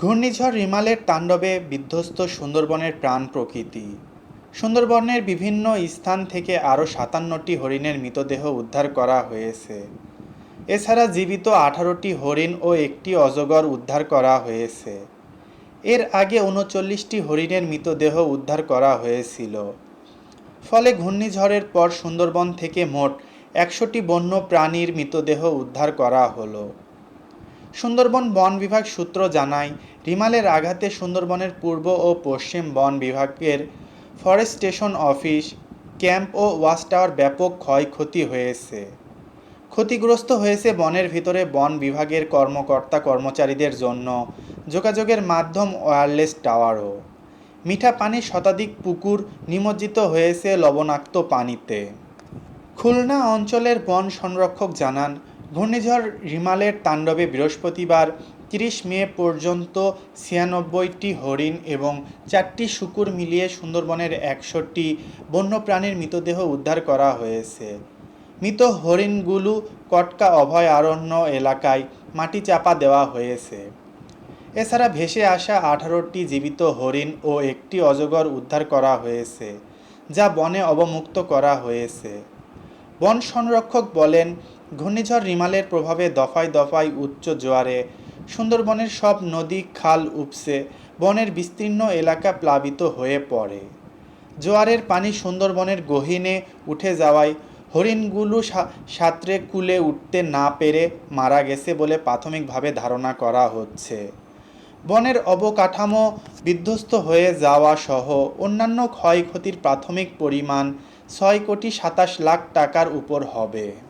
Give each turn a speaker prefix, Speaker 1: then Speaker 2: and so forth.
Speaker 1: ঘূর্ণিঝড় রিমালের তাণ্ডবে বিধ্বস্ত সুন্দরবনের প্রাণ প্রকৃতি। সুন্দরবনের বিভিন্ন স্থান থেকে আরও সাতান্নটি হরিণের মৃতদেহ উদ্ধার করা হয়েছে। এছাড়া জীবিত আঠারোটি হরিণ ও একটি অজগর উদ্ধার করা হয়েছে। এর আগে উনচল্লিশটি হরিণের মৃতদেহ উদ্ধার করা হয়েছিল। ফলে ঘূর্ণিঝড়ের পর সুন্দরবন থেকে মোট একশোটি বন্য প্রাণীর মৃতদেহ উদ্ধার করা হলো। সুন্দরবন বন বিভাগ সূত্র জানায়, রিমালের আঘাতে সুন্দরবনের পূর্ব ও পশ্চিম বন বিভাগের ফরেস্ট স্টেশন অফিস, ক্যাম্প ও ওয়াচ টাওয়ার ব্যাপক ক্ষয়ক্ষতি হয়েছে। ক্ষতিগ্রস্ত হয়েছে বনের ভিতরে বন বিভাগের কর্মকর্তা কর্মচারীদের জন্য যোগাযোগের মাধ্যম ওয়্যারলেস টাওয়ারও। মিঠা পানির শতাধিক পুকুর নিমজ্জিত হয়েছে লবণাক্ত পানিতে। খুলনা অঞ্চলের বন সংরক্ষক জানান ঘূর্ণিঝড় রিমালের তাণ্ডবে বৃহস্পতিবার তিরিশ মে পর্যন্ত ছিয়ানব্বইটি হরিণ এবং চারটি শুকুর মিলিয়ে সুন্দরবনের একশোটি বন্যপ্রাণীর মৃতদেহ উদ্ধার করা হয়েছে। মৃত হরিণগুলো কটকা অভয় অভয়ারণ্য এলাকায় মাটি চাপা দেওয়া হয়েছে। এছাড়া ভেসে আসা আঠারোটি জীবিত হরিণ ও একটি অজগর উদ্ধার করা হয়েছে, যা বনে অবমুক্ত করা হয়েছে। বন সংরক্ষক বলেন ঘূর্ণিঝড় রিমালের প্রভাবে দফায় দফায় উচ্চ জোয়ারে সুন্দরবনের সব নদী খাল উপসে বনের বিস্তীর্ণ এলাকা প্লাবিত হয়ে পড়ে। জোয়ারের পানি সুন্দরবনের গহীনে উঠে যাওয়ায় হরিণগুলো সাঁতরে কুলে উঠতে না পেরে মারা গেছে বলে প্রাথমিকভাবে ধারণা করা হচ্ছে। বনের অবকাঠামো বিধ্বস্ত হয়ে যাওয়া সহ অন্যান্য ক্ষয়ক্ষতির প্রাথমিক পরিমাণ ছয় কোটি সাতাশ লাখ টাকার উপর হবে।